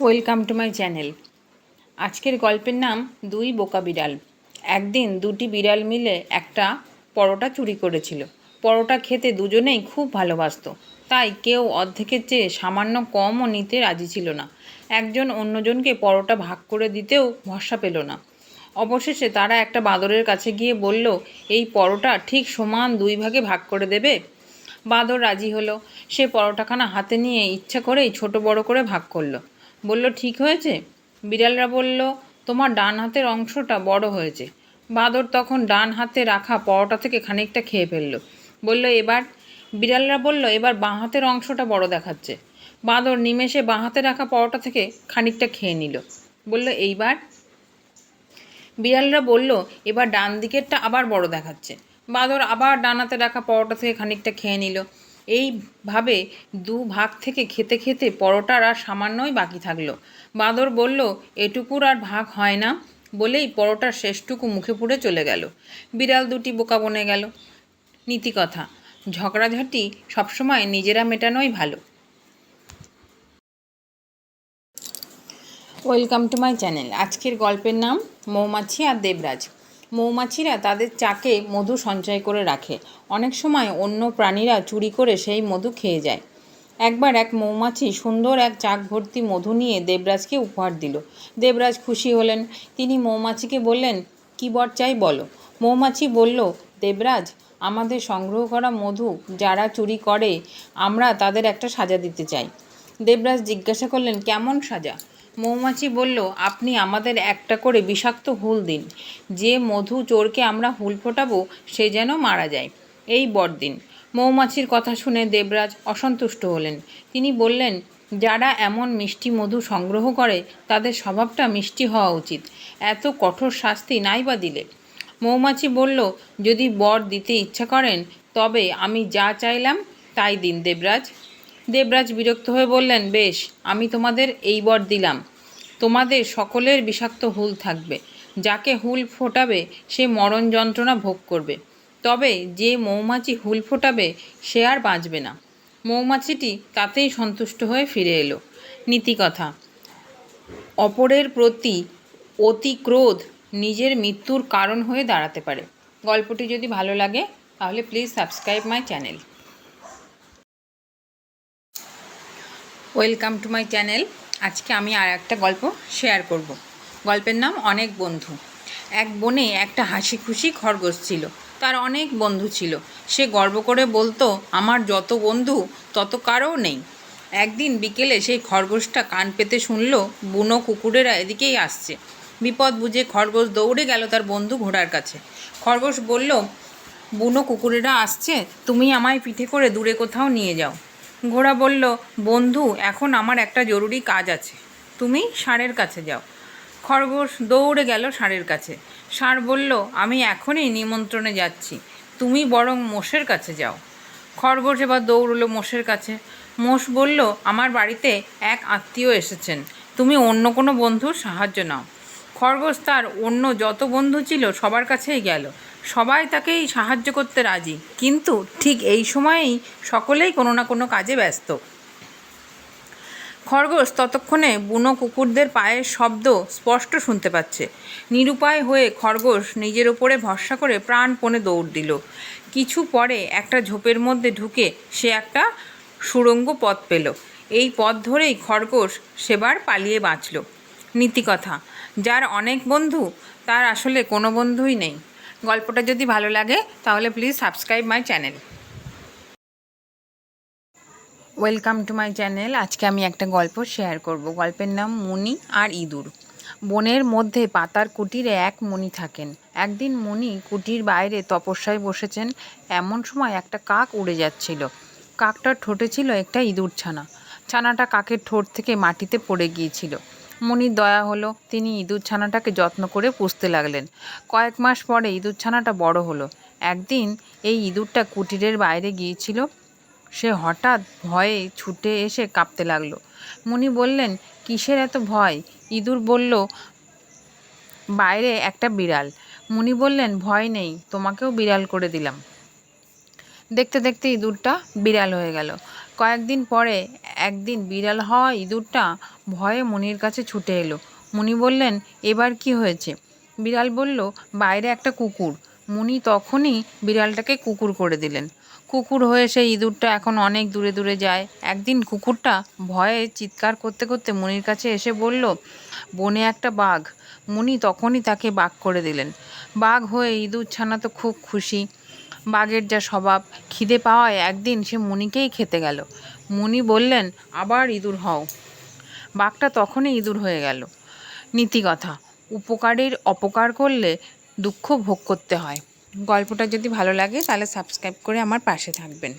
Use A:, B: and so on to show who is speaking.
A: Welcome to my channel আজকের গল্পের নাম দুই বোকা বিড়াল। একদিন দুটি বিড়াল মিলে একটা পরোটা চুরি করেছিল। পরোটা খেতে দুজনেই খুব ভালোবাসতো। তাই কেউ অর্ধেকের চেয়ে সামান্য কমও নিতে রাজি ছিল না। একজন অন্যজনকে পরোটা ভাগ করে দিতেও ভরসা পেল না। অবশেষে তারা একটা বাঁদরের কাছে গিয়ে বলল, এই পরোটা ঠিক সমান দুই ভাগে ভাগ করে দেবে? বাঁদর রাজি হলো। সে পরোটাখানা হাতে নিয়ে ইচ্ছা করেই ছোট বড় করে ভাগ করল। বলল, ঠিক হয়েছে? বিড়ালরা বলল, তোমার ডান হাতের অংশটা বড় হয়েছে। বাঁদর তখন ডান হাতে রাখা পরোটা থেকে খানিকটা খেয়ে ফেলল। বলল, এবার? বিড়ালরা বলল, এবার বাঁ হাতের অংশটা বড় দেখাচ্ছে। বাঁদর নিমেষে বাঁ হাতে রাখা পরোটা থেকে খানিকটা খেয়ে নিল। বলল, এইবার? বিড়ালরা বলল, এবার ডান দিকেরটা আবার বড় দেখাচ্ছে। বাঁদর আবার ডানাতে রাখা পরোটা থেকে খানিকটা খেয়ে নিল। এইভাবে দু ভাগ থেকে খেতে খেতে পরোটার আর সামান্যই বাকি থাকল। বাঁদর বলল, এটুকুর আর ভাগ হয় না বলেই পরোটার শেষটুকু মুখে পুড়ে চলে গেল। বিড়াল দুটি বোকা বনে গেল। নীতিকথা, ঝগড়াঝাটি সবসময় নিজেরা মেটানোই ভালো। Welcome to my channel. আজকের গল্পের নাম মৌমাছি আর দেবরাজ। মৌমাছিরা তাদের চাকে মধু সঞ্চয় করে রাখে। অনেক সময় অন্য প্রাণীরা চুরি করে সেই মধু খেয়ে যায়। একবার এক মৌমাছি সুন্দর এক চাক ভর্তি মধু নিয়ে দেবরাজকে উপহার দিল। দেবরাজ খুশি হলেন। তিনি মৌমাছিকে বললেন, কী বর চাই বলো? মৌমাছি বলল, দেবরাজ, আমাদের সংগ্রহ করা মধু যারা চুরি করে, আমরা তাদের একটা সাজা দিতে চাই। দেবরাজ জিজ্ঞাসা করলেন, কেমন সাজা? মৌমাছি বলল, আপনি আমাদের একটা করে বিষাক্ত হুল দিন। যে মধু চোরকে আমরা হুল ফোটাবো, সে যেন মারা যায়। এই বড়দিন। মৌমাছির কথা শুনে দেবরাজ অসন্তুষ্ট হলেন। তিনি বললেন, যারা এমন মিষ্টি মধু সংগ্রহ করে, তাদের স্বভাবটা মিষ্টি হওয়া উচিত। এত কঠোর শাস্তি নাই বা দিলে? মৌমাছি বলল, যদি বর দিতে ইচ্ছা করেন, তবে আমি যা চাইলাম, তাই দিন দেবরাজ। দেবরাজ বিরক্ত হয়ে বললেন, বেশ, আমি তোমাদের এই বর দিলাম। তোমাদের সকলের বিষাক্ত হুল থাকবে। যাকে হুল ফোটাবে, সে মরণ যন্ত্রণা ভোগ করবে। তবে যে মৌমাছি হুল ফোটাবে, সে আর বাঁচবে না। মৌমাছিটি তাতেই সন্তুষ্ট হয়ে ফিরে এলো। নীতিকথা অপরের প্রতি অতি ক্রোধ নিজের মৃত্যুর কারণ হয়ে দাঁড়াতে পারে। গল্পটি যদি ভালো লাগে, তাহলে please subscribe my channel welcome to my channel আজকে আমি আর একটা গল্প শেয়ার করব। গল্পের নাম অনেক বন্ধু। এক বনে একটা হাসি খুশি খরগোশ ছিল। তার অনেক বন্ধু ছিল। সে গর্ব করে বলতো, আমার যত বন্ধু, তত কারও নেই। একদিন বিকেলে সেই খরগোশটা কান পেতে শুনল, বুনো কুকুরেরা এদিকেই আসছে। বিপদ বুঝে খরগোশ দৌড়ে গেল তার বন্ধু ঘোড়ার কাছে। খরগোশ বলল, বুনো কুকুরেরা আসছে, তুমি আমায় পিঠে করে দূরে কোথাও নিয়ে যাও। ঘোড়া বলল, বন্ধু, এখন আমার একটা জরুরি কাজ আছে। তুমি ষাঁড়ের কাছে যাও। খরগোশ দৌড়ে গেল ষাঁড়ের কাছে। ষাঁড় বলল, আমি এখনই নিমন্ত্রণে যাচ্ছি। তুমি বরং মোষের কাছে যাও। খরগোশ এবার দৌড়লো মোষের কাছে। মোষ বলল, আমার বাড়িতে এক আত্মীয় এসেছেন। তুমি অন্য কোনো বন্ধুর সাহায্য নাও। খরগোশ তার অন্য যত বন্ধু ছিল সবার কাছেই গেল। সবাই তাকেই সাহায্য করতে রাজি। কিন্তু ঠিক এই সময়েই সকলেই কোনো না কোনো কাজে ব্যস্ত। খরগোশ ততক্ষণে বুনো কুকুরদের পায়ের শব্দ স্পষ্ট শুনতে পাচ্ছে। নিরুপায় হয়ে খরগোশ নিজের ওপরে ভরসা করে প্রাণপণে দৌড় দিল। কিছু পরে একটা ঝোপের মধ্যে ঢুকে সে একটা সুড়ঙ্গ পথ পেল। এই পথ ধরেই খরগোশ সেবার পালিয়ে বাঁচল। নীতিকথা। যার অনেক বন্ধু, তার আসলে কোনো বন্ধুই নেই। গল্পটা যদি ভালো লাগে, তাহলে please subscribe my channel welcome to my channel আজকে আমি একটা গল্প শেয়ার করব। গল্পের নাম মুনি আর ইঁদুর। বনের মধ্যে পাতার কুটিরে এক মুনি থাকেন। একদিন মুনি কুটির বাইরে তপস্যায় বসেছেন। এমন সময় একটা কাক উড়ে যাচ্ছিল। কাকটার ঠোঁটে ছিল একটা ইঁদুর ছানা। ছানাটা কাকের ঠোঁট থেকে মাটিতে পড়ে গিয়েছিল। মুনির দয়া হলো, তিনি ইঁদুর ছানাটাকে যত্ন করে পুষতে লাগলেন। কয়েক মাস পরে ইঁদুর ছানাটা বড় হলো। একদিন এই ইঁদুরটা কুটিরের বাইরে গিয়েছিল। সে হঠাৎ ভয়ে ছুটে এসে কাঁপতে লাগল। মুনি বললেন, কিসের এত ভয়? ইঁদুর বলল, বাইরে একটা বিড়াল। মুনি বললেন, ভয় নেই, তোমাকেও বিড়াল করে দিলাম। দেখতে দেখতে ইঁদুরটা বিড়াল হয়ে গেল। কয়েকদিন পরে একদিন বিড়াল হওয়া ইঁদুরটা ভয়ে মনির কাছে ছুটে এলো। মুনি বললেন, এবার কি হয়েছে? বিড়াল বলল, বাইরে একটা কুকুর। মুনি তখনই বিড়ালটাকে কুকুর করে দিলেন। কুকুর হয়ে সেই ইঁদুরটা এখন অনেক দূরে দূরে যায়। একদিন কুকুরটা ভয়ে চিৎকার করতে করতে মনির কাছে এসে বলল, বনে একটা বাঘ। মুনি তখনই তাকে বাঘ করে দিলেন। বাঘ হয়ে ইঁদুর ছানা তো খুব খুশি। বাঘের যা স্বভাব, খিদে পাওয়ায় একদিন সে মুনিকেই খেতে গেল। মুনি বললেন, আবার ইঁদুর হও। বাঘটা তখনই ইঁদুর হয়ে গেল। নীতিকথা, উপকারীর অপকার করলে দুঃখ ভোগ করতে হয়। গল্পটা যদি ভালো লাগে তাহলে সাবস্ক্রাইব করে আমার পাশে থাকবেন।